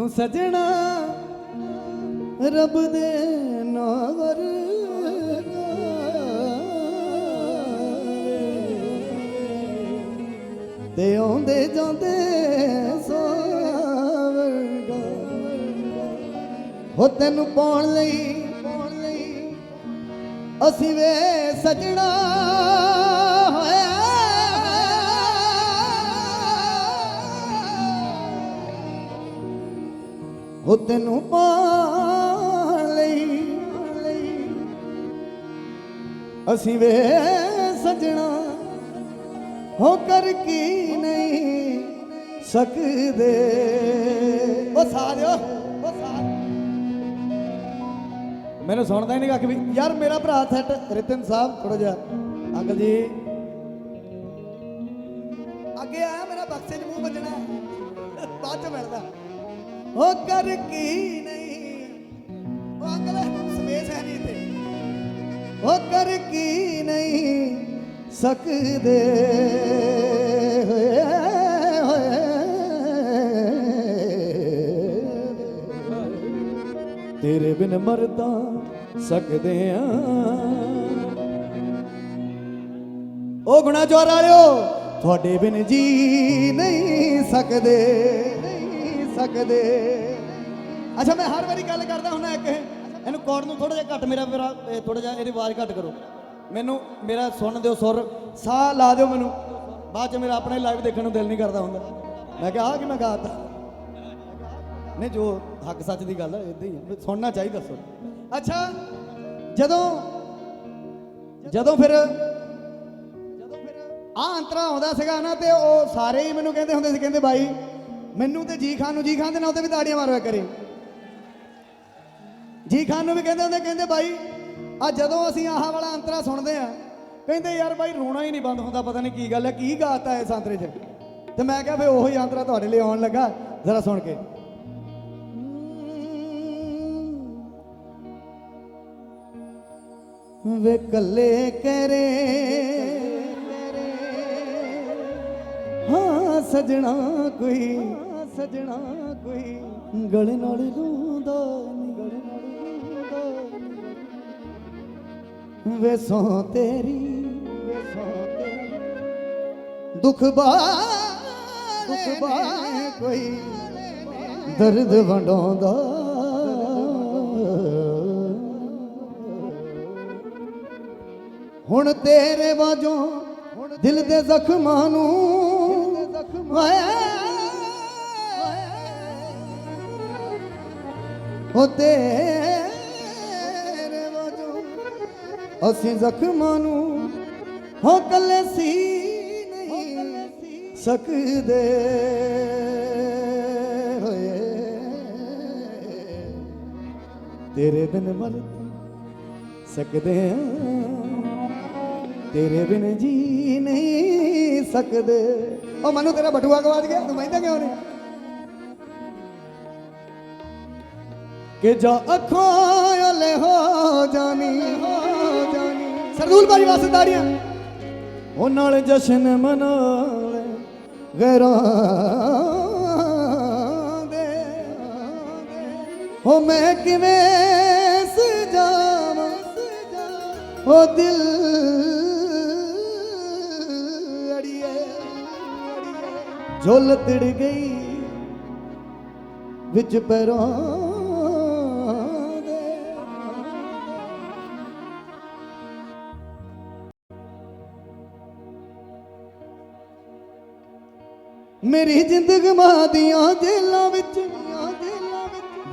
ਤੂੰ ਸਜਣਾ। ਰੱਬ ਦੇ ਨਾਵਰ ਤੇ ਆਉਂਦੇ ਜਾਂਦੇ ਸਾਵਰਗਾ ਹੋ ਤੈਨੂੰ ਪਾਉਣ ਲਈ ਪਾਉਣ ਲਈ ਅਸੀਂ ਵੇ ਸਜਣਾ। ਹੋਇਆ ਹੋ ਤੈਨੂੰ ਪਾ ਲਈ। ਅਸੀਂ ਵੇ ਸਜਣਾ, ਹੋ ਕਰ ਕੀ ਨਹੀਂ ਸਕਦੇ। ਉਹ ਸਾਰਿਓ ਉਹ ਸਾਰ ਮੈਨੂੰ ਸੁਣਦਾ ਹੀ ਨਹੀਂ ਕੱਖ ਵੀ। ਯਾਰ ਮੇਰਾ ਭਰਾ ਸੈੱਟ ਰਿਤਨ ਸਾਹਿਬ ਥੋੜਾ ਜਿਹਾ। ਅੰਕਲ ਜੀ। ਅੱਗੇ ਆਇਆ ਮੇਰਾ ਬਕਸੇ 'ਚ ਮੂੰਹ ਵੱਜਣਾ। ਬਾਅਦ 'ਚ ਮਿਲਦਾ। ਹੋ ਕਰ ਕੀ ਨਹੀਂ? ਉਹ ਅੰਕਲ ਸਪੇਸ ਹੈ ਨਹੀਂ ਇੱਥੇ। ਉਹ ਕਰ ਕੀ ਨਹੀਂ ਸਕਦੇ? ਹੋਏ ਤੇਰੇ ਬਿਨ ਮਰਦਾ ਸਕਦੇ ਆ। ਉਹ ਗੁਣਾ ਚੋਰ ਵਾਲਿਓ, ਤੁਹਾਡੇ ਬਿਨ ਜੀ ਨਹੀਂ ਸਕਦੇ। ਸਕਦੇ। ਅੱਛਾ, ਮੈਂ ਹਰ ਵਾਰੀ ਗੱਲ ਕਰਦਾ ਹੁੰਦਾ ਇੱਕ, ਇਹਨੂੰ ਕੋਡ ਨੂੰ ਥੋੜਾ ਜਿਹਾ ਘੱਟ ਮੇਰਾ ਮੇਰਾ ਥੋੜਾ ਜਿਹਾ ਇਹਦੀ ਆਵਾਜ਼ ਘੱਟ ਕਰੋ। ਮੈਨੂੰ, ਮੇਰਾ ਸੁਣਨ ਦਿਓ ਸੁਰ, ਸਾਹ ਲਾ ਦਿਓ ਮੈਨੂੰ। ਬਾਅਦ ਚ ਮੇਰਾ ਆਪਣੇ ਲਾਈਵ ਦੇਖਣ ਨੂੰ ਦਿਲ ਨਹੀਂ ਕਰਦਾ ਹੁੰਦਾ। ਮੈਂ ਕਿਹਾ ਆ ਕਿ ਮੈਂ ਗਾਤਾ? ਨਹੀਂ, ਜੋ ਹੱਕ ਸੱਚ ਦੀ ਗੱਲ ਹੈ ਇਦਾਂ ਹੀ ਸੁਣਨਾ ਚਾਹੀਦਾ ਸੁਣ ਅੱਛਾ, ਜਦੋਂ ਜਦੋਂ ਫਿਰ ਆ ਅੰਤਰਾ ਆਉਂਦਾ ਸੀਗਾ ਨਾ, ਤੇ ਉਹ ਸਾਰੇ ਹੀ ਮੈਨੂੰ ਕਹਿੰਦੇ ਹੁੰਦੇ ਸੀ, ਕਹਿੰਦੇ ਬਾਈ ਮੈਨੂੰ ਤੇ ਜੀ ਖਾਨ ਨੂੰ ਜੀ ਖਾਨ ਦੇ ਨਾਂ ਤੇ ਵੀ ਤਾੜੀਆਂ ਮਾਰਵਾ ਕਰੇ। ਜੀ ਖਾਨ ਨੂੰ ਵੀ ਕਹਿੰਦੇ ਹੁੰਦੇ, ਕਹਿੰਦੇ ਬਾਈ ਆ ਜਦੋਂ ਅਸੀਂ ਆਹ ਵਾਲਾ ਅੰਤਰਾ ਸੁਣਦੇ ਆ ਕਹਿੰਦੇ ਯਾਰ ਬਾਈ ਰੋਣਾ ਹੀ ਨਹੀਂ ਬੰਦ ਹੁੰਦਾ, ਪਤਾ ਨਹੀਂ ਕੀ ਗੱਲ ਹੈ, ਕੀ ਗਾਤਾ ਹੈ ਇਸ ਅੰਤਰੇ 'ਚ। ਤੇ ਮੈਂ ਕਿਹਾ ਫੇ ਉਹੀ ਅੰਤਰਾ ਤੁਹਾਡੇ ਲਈ ਆਉਣ ਲੱਗਾ, ਜ਼ਰਾ ਸੁਣ ਕੇ। ਵੇ ਕੱਲੇ ਕਰੇ ਸਜਣਾ ਕੋਈ ਸਜਣਾ ਕੋਈ। ਗਲ ਨਾਲ ਲੂੰਦਾ ਨੀ ਗਲ ਨਾਲ ਵੇ ਸੋ ਤੇਰੀ ਵੇ ਸੋ ਤੇਰੀ। ਦੁੱਖ ਬਾਲੇ ਦੁੱਖ ਬਾਲੇ ਕੋਈ। ਦਰਦ ਵੰਡਾਉਂਦਾ। ਹੁਣ ਤੇਰੇ ਬਾਝੋਂ ਦਿਲ ਦੇ ਜ਼ਖਮਾਂ ਨੂੰ ਹੋ ਤੇਰੇ ਵਜੋਂ ਅਸੀਂ ਜ਼ਖਮਾਂ ਨੂੰ ਹੋ ਕੱਲੇ ਸੀ ਨਹੀਂ ਸਕਦੇ ਹੋਏ। ਤੇਰੇ ਬਿਨ ਮਰ ਸਕਦੇ ਆ ਤੇਰੇ ਬਿਨ ਜੀ ਨਹੀਂ ਸਕਦੇ। ਉਹ ਮਨੂ ਤੇਰਾ ਬਟੂਆ ਗਵਾਚ ਗਿਆ, ਤੂੰ ਮਹਿੰਦਾ ਕਿਉਂ ਨਹੀਂ? ਕਿ ਜਾ ਅੱਖਾਂ ਓਲੇ ਹੋ ਜਾਨੀ ਸਰਦੂਲ ਬਾਜੀ ਵਾਸਤੇ ਤਾੜੀਆਂ। ਉਹ ਨਾਲ ਜਸ਼ਨ ਮਨਾ ਲੈ ਦੇ। ਹੋ ਮੈਂ ਕਿਵੇਂ ਸਜਾਵਾਂ। ਉਹ ਦਿਲ ਝੋਲ ਤੜ ਗਈ ਵਿੱਚ ਪੈਰਾਂ ਦੇ। ਮੇਰੀ ਜ਼ਿੰਦਗ ਮਾਂ ਦੀਆਂ ਜੇਲਾਂ ਵਿੱਚ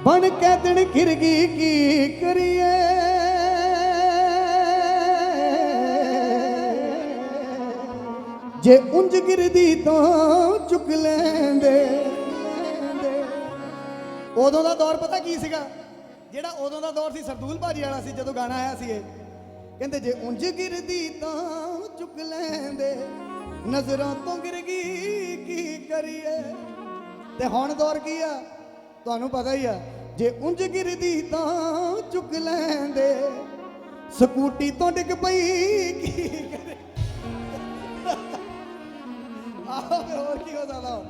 ਬਣ ਕੇ ਦਿਨ ਖਿਰ ਗਈ, ਕੀ ਕਰੀਏ? ਜੇ ਉਂਝ ਗਿਰਦੀ ਤਾਂ ਚੁੱਕ ਲੈਂਦੇ। ਉਦੋਂ ਦਾ ਦੌਰ ਪਤਾ ਕੀ ਸੀਗਾ? ਜਿਹੜਾ ਉਦੋਂ ਦਾ ਦੌਰ ਸੀ, ਸਰਦੂਲ ਭਾਜੀ ਵਾਲਾ ਸੀ, ਜਦੋਂ ਗਾਣਾ ਆਇਆ ਸੀ ਇਹ। ਕਹਿੰਦੇ ਜੇ ਉਂਝ ਗਿਰਦੀ ਤਾਂ ਚੁੱਕ ਲੈਂਦੇ। ਨਜ਼ਰਾਂ ਤੋਂ ਗਿਰ ਗਈ, ਕੀ ਕਰੀਏ? ਤੇ ਹੁਣ ਦੌਰ ਕੀ ਆ? ਤੁਹਾਨੂੰ ਪਤਾ ਹੀ ਆ, ਜੇ ਉਂਝ ਗਿਰਦੀ ਤਾਂ ਚੁੱਕ ਲੈਂਦੇ। ਸਕੂਟੀ ਤੋਂ ਡਿੱਗ ਪਈ, ਕੀ ਕਰੇ ਕੀ ਹੋ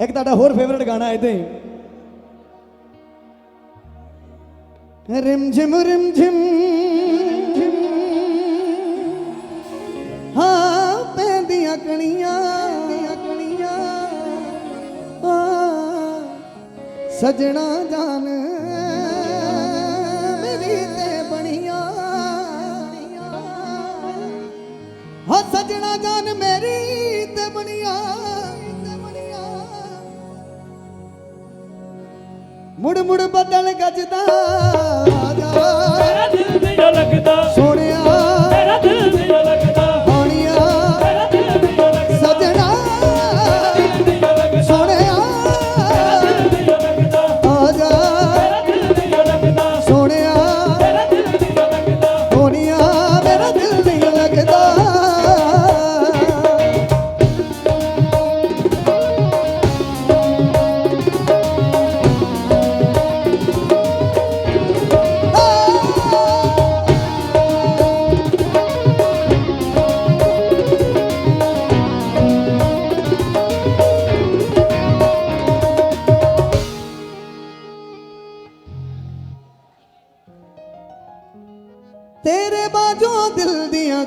ਇੱਕ ਤੁਹਾਡਾ ਹੋਰ ਫੇਵਰਿਟ ਗਾਣਾ ਇਦਾਂ ਹੀ। ਰਿਮ ਜਿਮ ਰਿਮ ਜਿਮ ਪੈਂਦੀਆਂ ਕਣੀਆਂ। ਕਣੀਆਂ ਸਜਣਾ ਜਾ ਮੁੜ ਮੁੜ ਬਦਲ ਗੱਜਦਾ ਜਾ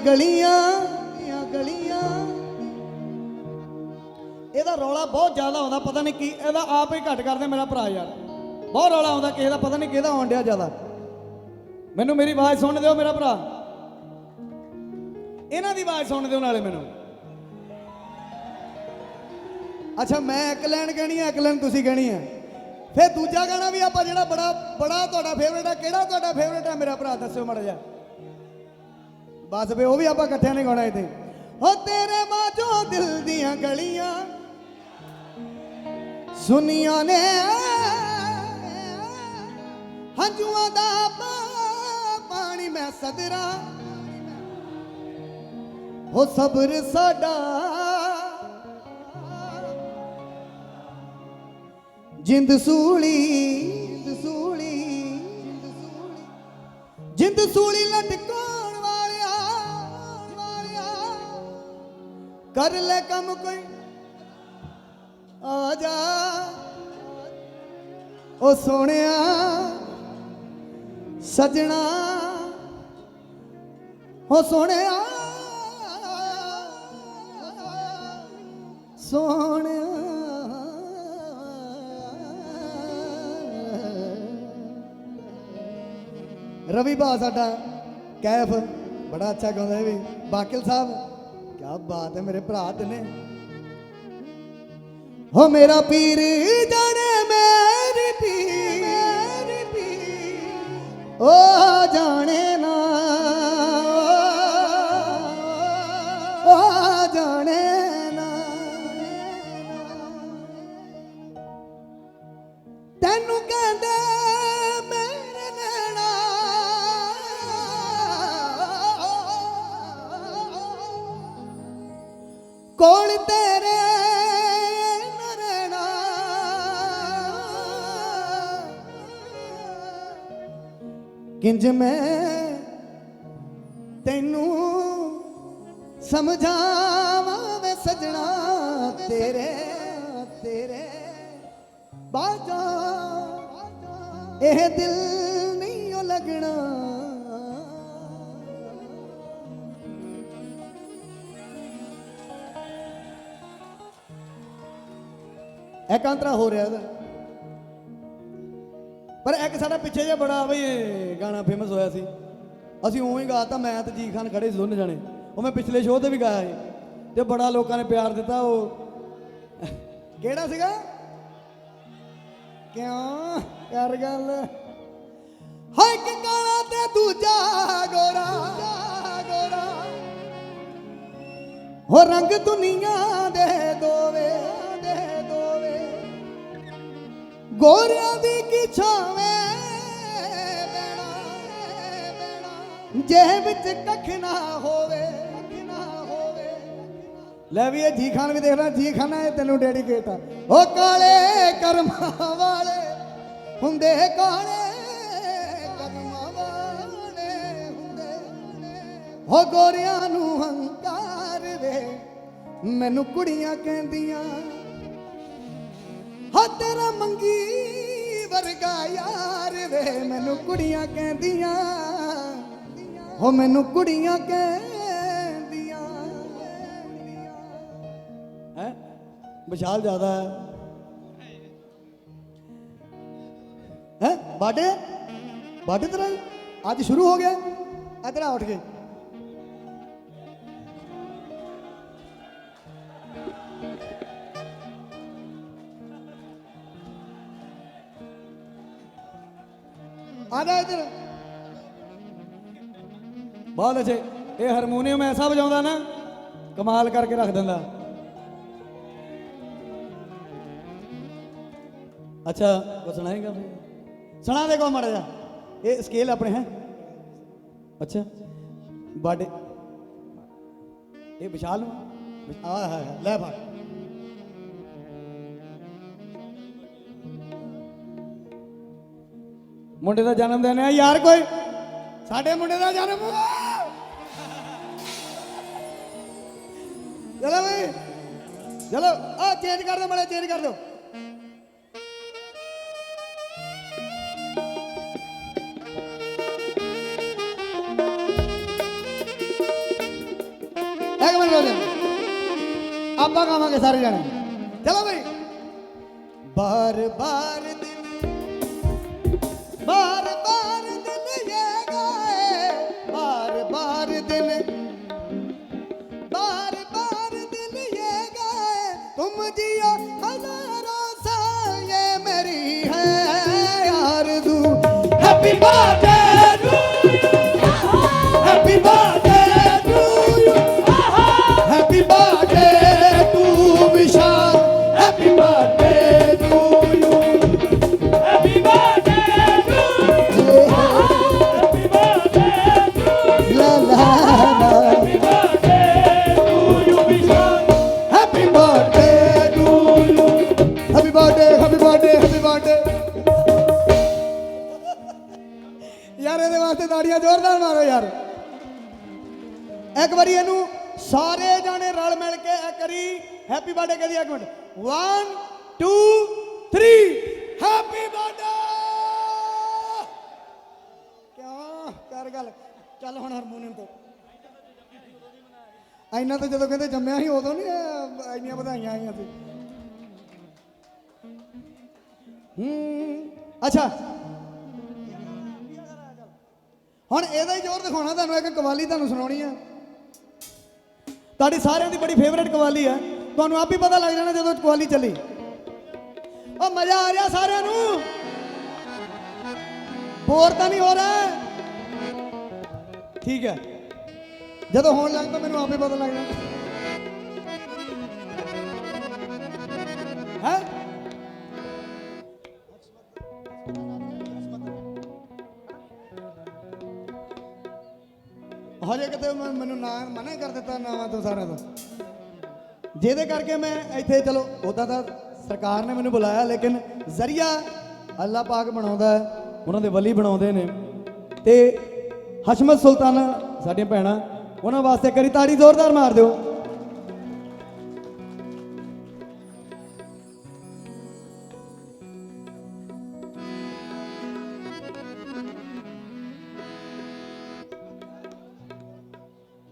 ਗਲੀਆਂ ਦੀਆਂ ਗਲੀਆਂ। ਇਹਦਾ ਰੌਲਾ ਬਹੁਤ ਜ਼ਿਆਦਾ ਆਉਂਦਾ, ਪਤਾ ਨਹੀਂ ਕੀ, ਇਹਦਾ ਆਪ ਹੀ ਘੱਟ ਕਰਦੇ ਮੇਰਾ ਭਰਾ ਯਾਰ। ਬਹੁਤ ਰੌਲਾ ਆਉਂਦਾ, ਕਿਸੇ ਦਾ ਪਤਾ ਨਹੀਂ ਕਿਹਦਾ ਆਉਣ ਡਿਆ ਜ਼ਿਆਦਾ। ਮੈਨੂੰ ਮੇਰੀ ਆਵਾਜ਼ ਸੁਣ ਦਿਓ ਮੇਰਾ ਭਰਾ। ਇਹਨਾਂ ਦੀ ਆਵਾਜ਼ ਸੁਣ ਦਿਓ ਨਾਲੇ ਮੈਨੂੰ। ਅੱਛਾ, ਮੈਂ ਇੱਕ ਲਾਈਨ ਕਹਿਣੀ ਹੈ ਇੱਕ ਲਾਈਨ ਤੁਸੀਂ ਕਹਿਣੀ ਹੈ ਫਿਰ ਦੂਜਾ ਗਾਣਾ ਵੀ ਆਪਾਂ ਜਿਹੜਾ ਬੜਾ ਬੜਾ ਤੁਹਾਡਾ ਫੇਵਰੇਟ ਹੈ ਕਿਹੜਾ ਤੁਹਾਡਾ ਫੇਵਰੇਟ ਹੈ ਮੇਰਾ ਭਰਾ? ਦੱਸਿਓ ਮੜਾ ਜਾ ਬਸ ਵੇ ਉਹ ਵੀ ਆਪਾਂ ਇਕੱਠਿਆਂ ਨੇ ਗਾਉਣਾ ਇੱਥੇ। ਹੋ ਤੇਰੇ ਮਾਝੋਂ ਦਿਲ ਦੀਆਂ ਗਲੀਆਂ, ਸੁਨੀਆਂ ਨੇ। ਹੰਝੂਆਂ ਦਾ ਪਾਣੀ ਮੈਂ ਸਦਰਾ। ਹੋ ਸਬਰ ਸਾਡਾ। ਜਿੰਦ ਸੂਲੀ ਜਿੰਦ ਸੂਲੀ ਜਿੰਦ ਸੂਲੀ। ਲਟਕਾਉਣ ਕਰ ਲੈ ਕੰਮ ਕੋਈ। ਆ ਜਾ। ਉਹ ਸੋਹਣਿਆ ਸਜਣਾ। ਹੋ ਸੋਹਣਿਆ ਸੋਹਣਿਆ। ਰਵੀ ਭਾ ਸਾਡਾ ਕੈਫ ਬੜਾ ਅੱਛਾ ਗਾਉਂਦਾ ਇਹ ਵੀ। ਬਾਕਿਲ ਸਾਹਿਬ। ਕੀ ਬਾਤ ਹੈ ਮੇਰੇ ਭਰਾ ਤਨੇ ਹੋ ਮੇਰਾ ਪੀਰ ਜਾਣੇ ਮੇਰੀ ਪੀਰ ਮੇਰੀ ਪੀਰ। ਓ ਜਾਣੇ ਕਿੰਜ ਮੈਂ ਤੈਨੂੰ ਸਮਝਾਵਾਂ ਵੇ ਸਜਣਾ ਤੇਰੇ ਤੇਰੇ। ਬਾਜਾ ਇਹ ਦਿਲ ਨਹੀਂ ਉਹ ਲੱਗਣਾ। ਇਕਾਂਤਰਾ ਹੋ ਰਿਹਾ ਇਹਦਾ। ਇੱਕ ਸਾਡਾ ਪਿੱਛੇ ਜਿਹਾ ਬੜਾ ਬਈ ਗਾਣਾ ਫੇਮਸ ਹੋਇਆ ਸੀ। ਅਸੀਂ ਉਵੇਂ ਹੀ ਗਾਤਾ ਮੈਂ ਤੇ ਜੀ ਖਾਨ ਖੜੇ ਸੀ ਦੋਨੇ ਜਾਣੇ। ਉਹ ਮੈਂ ਪਿਛਲੇ ਸ਼ੋਅ ਤੇ ਵੀ ਗਾਇਆ ਸੀ। ਤੇ ਬੜਾ ਲੋਕਾਂ ਨੇ ਪਿਆਰ ਦਿੱਤਾ ਉਹ। ਕਿਹੜਾ ਸੀਗਾ? ਕਿਉਂ? ਕਰ ਗੱਲ। ਹਾਏ ਕਿ ਕਾਲਾ ਤੇ ਦੂਜਾ ਗੋਰਾ ਗੋਰਾ। ਹੋ ਰੰਗ ਦੁਨੀਆ ਦੇ ਦੋਵੇ ਦੇ ਦੋਵੇ। ਗੋਰਿਆਂ ਦੀ ਕੀ ਛਾਵੇਂ ਜੇ ਵਿੱਚ ਕੱਖ ਨਾ ਹੋਵੇ ਨਾ ਹੋਵੇ। ਲੈ ਵੀ ਇਹ ਜੀ ਖਾਨ ਵੀ ਦੇਖਣਾ ਜੀ ਖਾਨਾ ਇਹ ਤੈਨੂੰ ਡੈਡੀਕੇਟ ਆ। ਉਹ ਕਾਲੇ ਕਰਮਾਂ ਵਾਲੇ, ਹੁੰਦੇ ਕਾਲੇ ਕਰਮਾਂ ਵਾਲੇ, ਹੁੰਦੇ ਹੋ ਗੋਰਿਆਂ ਨੂੰ ਹੰਕਾਰ ਵੇ, ਮੈਨੂੰ ਕੁੜੀਆਂ ਕਹਿੰਦੀਆਂ, ਹਾ ਤੇਰਾ ਮੰਗੀ ਵਰਗਾ ਯਾਰ ਵੇ, ਮੈਨੂੰ ਕੁੜੀਆਂ ਕਹਿੰਦੀਆਂ ਹੋ ਮੈਨੂੰ ਕੁੜੀਆਂ ਕਹਿੰਦੀਆਂ। ਹੈ? ਵਿਸ਼ਾਲ ਜ਼ਿਆਦਾ ਹੈ। ਹੈ? ਬਾਡੇ? ਬਾਡੇ ਤੇਰਾ? ਅੱਜ ਸ਼ੁਰੂ ਹੋ ਗਿਆ। ਇਧਰ ਆ ਉੱਠ ਕੇ। ਆ ਜਾ ਇਧਰ। ਬਹੁਤ ਅੱਛੇ ਇਹ ਹਾਰਮੋਨੀਅਮ ਐਸਾ ਵਜਾਉਂਦਾ ਨਾ, ਕਮਾਲ ਕਰਕੇ ਰੱਖ ਦਿੰਦਾ। ਅੱਛਾ ਕੋ ਸੁਣਾਏਗਾ ਫਿਰ ਸੁਣਾ ਦੇ ਕੋ ਮੜਾ ਜਾ ਇਹ ਸਕੇਲ ਆਪਣੇ ਹੈ। ਅੱਛਾ, ਬਾਡੇ। ਇਹ ਵਿਸ਼ਾਲ ਨੂੰ? ਆ ਹੈ ਲੈ ਫੜ। ਮੁੰਡੇ ਦਾ ਜਨਮ ਦਿਨ ਹੈ ਯਾਰ ਕੋਈ। ਸਾਡੇ ਮੁੰਡੇ ਦਾ ਜਨਮ ਚਲੋ ਵੇ ਚਲੋ, ਆ ਚੇਂਜ ਕਰ ਦਿਓ ਮੜਾ ਚੇਂਜ ਕਰ ਦਿਓ। ਇੱਕ ਮਿੰਟ ਰੋ ਆਪਾਂ ਕਾਵਾਂਗੇ ਸਾਰੇ ਜਾਣੇ। ਚਲੋ ਬਈ। ਬਾਰ ਬਾਰ ਦਿਲ, ਬਾਰ ਬਾਰ ਦਿਲ ਇਹ ਗਾਏ। ਬਾਰ ਬਾਰ ਦਿਲ। तुम जियो हजारों साल ये मेरी है आरज़ू हैप्पी बर्थडे ਹੈਪੀ ਬਰਥਡੇ ਕਹਦੀ ਇੱਕ ਮਿੰਟ 1 2 3 ਹੈਪੀ ਬਰਥਡੇ ਕਿਉਂ ਕਰ ਗੱਲ। ਚੱਲ ਹੁਣ ਹਾਰਮੋਨੀਅਮ ਤੋਂ। ਐਨਾ ਤਾਂ ਜਦੋਂ ਕਹਿੰਦੇ ਜੰਮਿਆ ਸੀ, ਉਦੋਂ ਨਹੀਂ ਇੰਨੀਆਂ ਵਧਾਈਆਂ ਆਈਆਂ ਸੀ। ਹੂੰ। ਅੱਛਾ। ਹੁਣ ਇਹਦਾ ਹੀ ਜ਼ੋਰ ਦਿਖਾਉਣਾ ਤੁਹਾਨੂੰ, ਇੱਕ ਕਵਾਲੀ ਤੁਹਾਨੂੰ ਸੁਣਾਉਣੀ ਆ। ਤੁਹਾਡੀ ਸਾਰਿਆਂ ਦੀ ਬੜੀ ਫੇਵਰੇਟ ਕਵਾਲੀ ਆ। ਤੁਹਾਨੂੰ ਆਪ ਹੀ ਪਤਾ ਲੱਗ ਜਾਣਾ ਜਦੋਂ ਕੁਆਲੀ ਚੱਲੀ। ਉਹ ਮਜ਼ਾ ਆ ਰਿਹਾ ਸਾਰਿਆਂ ਨੂੰ। ਬੋਰ ਤਾਂ ਨਹੀਂ ਹੋ ਰਿਹਾ। ਠੀਕ ਹੈ। ਜਦੋਂ ਹੋਣ ਲੱਗ ਤਾਂ ਮੈਨੂੰ ਆਪੇ ਪਤਾ ਲੱਗ ਜਾਣਾ। ਹੈ? ਹਜੇ ਕਿਤੇ ਮੈਨੂੰ ਨਾ ਮਨਾ ਕਰ ਦਿੱਤਾ ਨਾਵਾਂ ਤੋਂ ਸਾਰਿਆਂ ਤੋਂ। ਜਿਹਦੇ ਕਰਕੇ ਮੈਂ ਇੱਥੇ, ਚਲੋ ਉਦਾਂ ਤਾਂ ਸਰਕਾਰ ਨੇ ਮੈਨੂੰ ਬੁਲਾਇਆ, ਲੇਕਿਨ ਜ਼ਰੀਆ ਅੱਲਾਹ ਪਾਕ ਬਣਾਉਂਦਾ ਹੈ, ਉਹਨਾਂ ਦੇ ਵਲੀ ਬਣਾਉਂਦੇ ਨੇ। ਤੇ ਹਸ਼ਮਤ ਸੁਲਤਾਨਾ, ਸਾਡੀਆਂ ਭੈਣਾਂ, ਉਹਨਾਂ ਵਾਸਤੇ ਕਰੀ ਤਾੜੀ ਜ਼ੋਰਦਾਰ ਮਾਰ ਦਿਓ।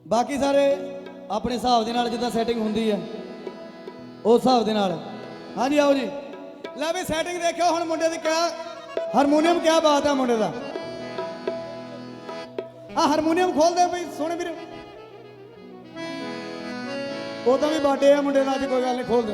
ਬਾਕੀ ਸਾਰੇ ਆਪਣੇ ਹਿਸਾਬ ਦੇ ਨਾਲ ਜਿੱਦਾਂ ਸੈਟਿੰਗ ਹੁੰਦੀ ਹੈ। ਉਸ ਹਿਸਾਬ ਦੇ ਨਾਲ। ਹਾਂਜੀ, ਆਓ ਜੀ। ਲੈ ਵੀ ਸੈਟਿੰਗ ਦੇਖਿਓ, ਹੁਣ ਮੁੰਡੇ ਦੀ ਕਿਆ ਹਾਰਮੋਨੀਅਮ ਕਿਆ ਬਾਤ ਹੈ ਮੁੰਡੇ ਦਾ। ਆ ਹਾਰਮੋਨੀਅਮ ਖੋਲ ਦੇ ਬਈ ਸੋਹਣੇ ਵੀਰ। ਉਹ ਤਾਂ ਵੀ ਬਾਡੇ ਆ ਮੁੰਡੇ ਦਾ, ਅੱਜ ਕੋਈ ਗੱਲ ਨਹੀਂ ਖੋਲ ਦੇ